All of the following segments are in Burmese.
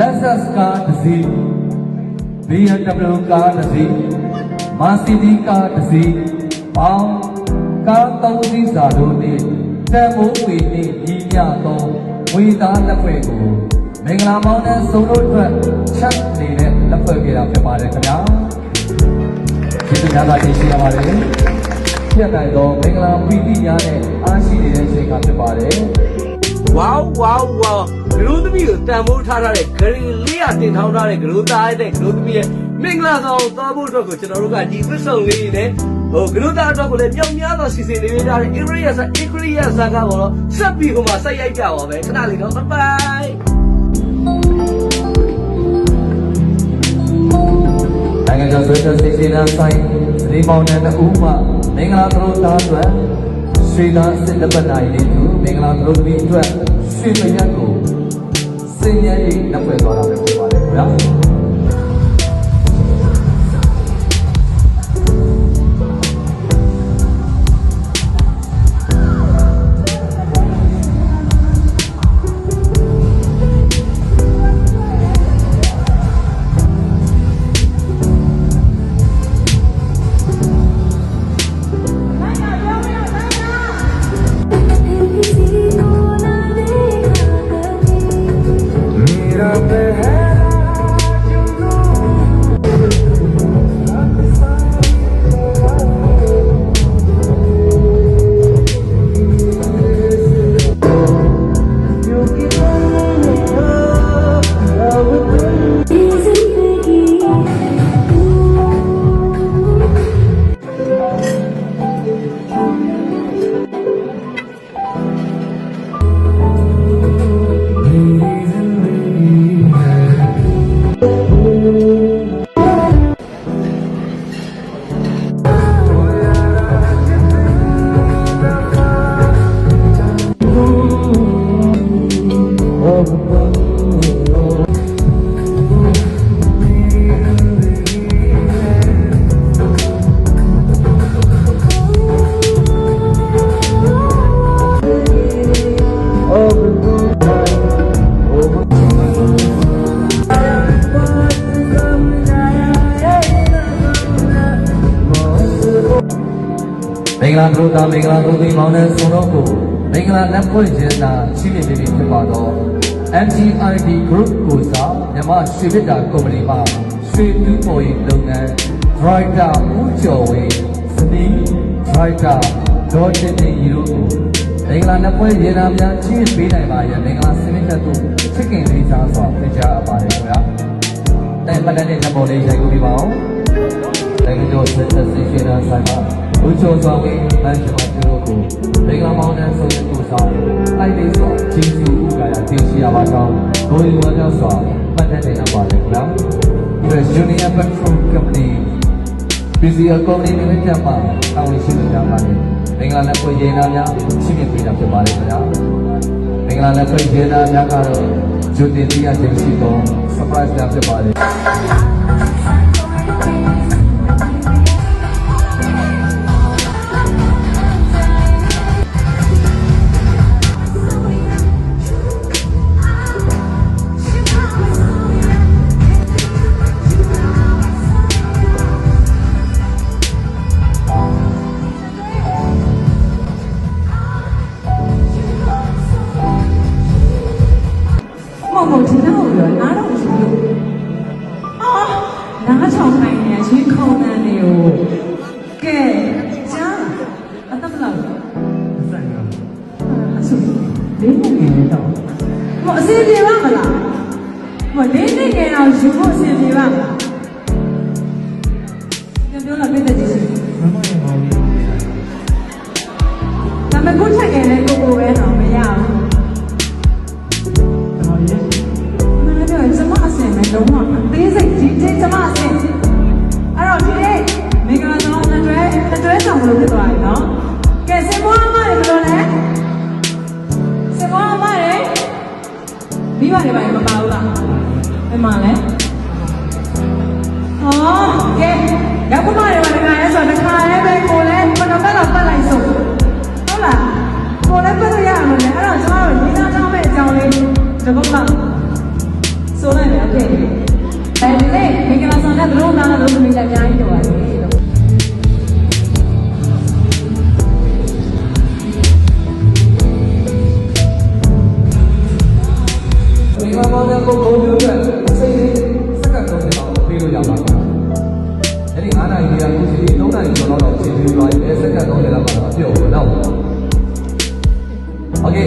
Lexus ကားတစ်စီး BMW ကားတစ်စီး Mercedes ကားတစ်စီးပေါင်းကားသုံးစီးစာတို့နှင့်တန်ဖိုးဝေနှင့်ညီမျှသောဝေသားလက်ဖွဲ့ကိုမင်္ဂလာမောင်းတဲ့ဆုံးတို့အတွက်ချက်နေတဲ့လက်ဖွဲ့ကြတာဖြစ်ပါတယ်ခင်ဗျာကျေးဇူးများစွာတင်ရှိရပါတယ်ပြတ်နိုင်သောမင်္ဂလာပီတိများနဲ့အားရှိနေတဲ့အချိန်ကဖြစ်ပါတယ် ဝေါဝေါဝေါဂရုသမီးကိုတန်ဖိုးထားထားတဲ့ဂရီလေးရတင်ထောင်းထားတဲ့ဂရုသားတဲ့ဂရုသမီးရဲ့မင်္ဂလာဆောင်သွားဖို့အတွက်ကိုကျွန်တော်တို့ကဒီသစ္စုံလေးနဲ့ဟိုဂရုသားအတွက်ကိုလည်းမြောက်များသောစီစဉ်နေကြတဲ့ area ဆာ area ဆာကဘောတော့ဆက်ပြီးဟိုမှာဆက်ရိုက်ကြပါမယ်ခဏလေးတော့ bye bye နိုင်ငံကျော်ဆွေးတော်စီစဉ်တဲ့ဆိုင်စရီမောင်နဲ့ဦးမှမင်္ဂလာသရိုသားအတွက် ရွှေသားစစ်လက်ပတ်နိုင်လေးသူမင်္ဂလာသရိုသမီးအတွက်ရွှေမရက်ကိုစင်ရဲရေးလက်ဖွဲ့သွားတာပဲဖြစ်ပါတယ်ခင်ဗျာ မင်္ဂလာဒုသားမင်္ဂလာဒုသိမောင်နဲ့ဆိုတော့ကိုမင်္ဂလာလက်ဖွဲ့ခြင်းသာရှိနေပြီဖြစ်ပါတော့ MGID Group ကိုစားမြန်မာရွှေဗစ်တာကုမ္ပဏီမှရွှေတူးပေါ်ရေးလုပ်ငန်း Driver ဦးကျော်ဝင်းစနီး Driver ဒေါ်တင်တင်ရီတို့ကိုမင်္ဂလာလက်ဖွဲ့ရေနာများချင်းပေးနိုင်ပါရဲ့မင်္ဂလာစနစ်သက်တို့ချစ်ခင်လေးစားစွာပြကြအပ်ပါတယ်ခင်ဗျာတိုင်ပတ်တဲ့နံပါတ်လေးရိုက်ကူပြပါအောင်နိုင်ငံတော်စစ်တပ်စီရှင်နာဆိုင်မှာ ဦးကျော်စွာဝင်းမန်ချမာသူတို့ကိုမင်္ဂလာမောင်နှံဆိုတဲ့ကိုဆောင်လိုက်လေးစွာဂျင်းစုဥက္ကရာတင်ရှိရပါကြောင်းဘိုးရီဝါဒစွာပတ်သက်နေတာပါလေခင်ဗျာ US Junior Petrol Company PCL Company Limited မှာတာဝန်ရှိနေကြပါတယ်မင်္ဂလာလက်ဖွဲ့ရေးနာများရှိမြင်ပေးတာဖြစ်ပါတယ်ခင်ဗျာမင်္ဂလာလက်ဖွဲ့ရေးနာများကတော့ဂျူတင်တီးရတင်ရှိသော surprise များဖြစ်ပါတယ် ပြောလာပြတဲ့ကြည့်စီမမရဲ့မောင်လေးဒါပေမဲ့ကိုချက်ငယ်လေးကိုကိုပဲတော့မရဘူးမင်းတို့ကျမအစင်နဲ့လုံးဝအသေးစိတ်ဒီဒီကျမအစင်အဲ့တော့ဒီနေ့မင်္ဂလာဆောင်အတွဲအတွဲဆောင်လို့ဖြစ်သွားပြီနော်ကဲစင်မောအမတွေဘယ်လိုလဲစင်မောအမတွေမိဘတွေပါမပါဘူးလားဘယ်မှာလဲဟော ကဲရောက်မတွေပါတခါလဲဆိုတော့တခါလဲပဲကိုလဲဘယ်တော့တော့ပတ်လိုက်ဆိုဟုတ်လားကိုလည်းပတ်လို့ရအောင်လေအဲ့တော့ကျမတို့ညီသားချောင်းမဲ့အကြောင်းလေးဒီကုန်းက ဆိုလိုက် โอเคအဲဒီနေ့မင်္ဂလာဆောင်တဲ့ဘလို့သားလို့သမီးလည်းအများကြီးပြောပါသေးလို့ ဒီမှာမောင်တဲ့ကိုကိုမျိုးအတွက် ပြုတ်တော့โอเค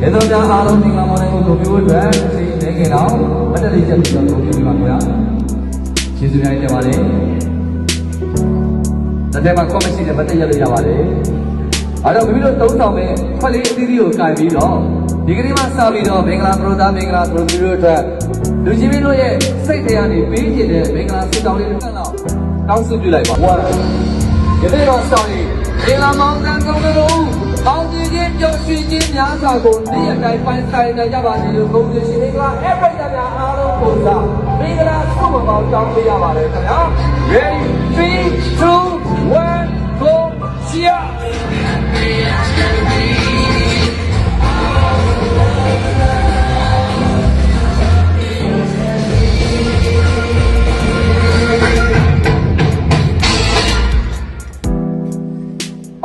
ဒီတော့ကြာအားလုံးဒီမှာမောင်တဲ့ကိုကိုမျိုးအတွက်ချိန်နေကြတော့မတက်လေးချက်ပြီးတော့ကိုမျိုးပါခင်ဗျာ။ကျေးဇူးများတင်ပါတယ်။တစ်ထက်မှာ comment ရှိတယ်မတက်ရလို့ရပါတယ်။အဲ့တော့မိမိတို့သုံးဆောင်မဲ့ခွက်လေးအသီးသီးကိုကင်ပြီးတော့ဒီကနေ့မှစပြီးတော့မင်္ဂလာပရိုသားမင်္ဂလာပရိုမျိုးတို့အတွက်လူကြီးမင်းတို့ရဲ့စိတ်ထဲကနေပေးကျင်တဲ့မင်္ဂလာဆုတောင်းလေးတစ်ခါတော့တောင်းဆုပြုလိုက်ပါ။1ဒီနေ့တော့စောင်းလေးမင်္ ဂလာမောင်တန်ကုန်တို့အောင်ကြည်ခြင်းပျော်ရွှင်ခြင်းများစွာကိုနေ့ရက်တိုင်းပိုင်းဆိုင်နိုင်ကြပါစေလို့ဂုဏ်ပြုရှင်မင်္ဂလာအပရိသတ်များအားလုံးကိုစားမင်္ဂလာဆုမပေါင်းတောင်းပေးရပါတယ်ခင်ဗျာ။ Ready 3 2 1 go cheer โ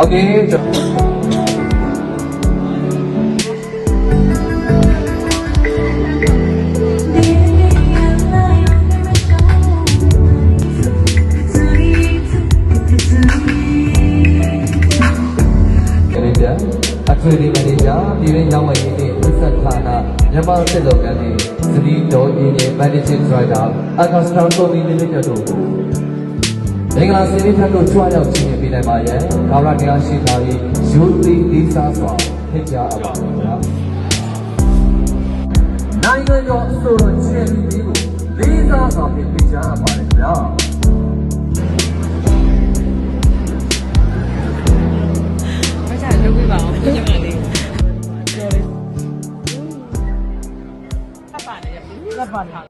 Okay. အထွေထွေကနေကြပြည်ရင်းရောက်ဝင်နေဥစ္စာဌာနမြန်မာစစ်လုံကန်းနေသတိတော်ရင်းရဲ့ managing director အကောင့်စတောင်းကုမ္ပဏီလိမိတက်တို့ မင်္ဂလာစီရီထတ်တို့ကြွားရောက်ခြင်းပေးနိုင်ပါရဲ့ကာရတရားရှိတာရေးယူသိသေးစားစွာထိကြအပါခင်ဗျာနိုင်ငံတော်အစိုးရချယ်ပြီးကိုလေးစားစွာဖြင့်ထိကြအပါခင်ဗျာဘာသာလုပ်ပြပါအောင်ညမလေးပြောလေလက်ပါနေလက်ပါထား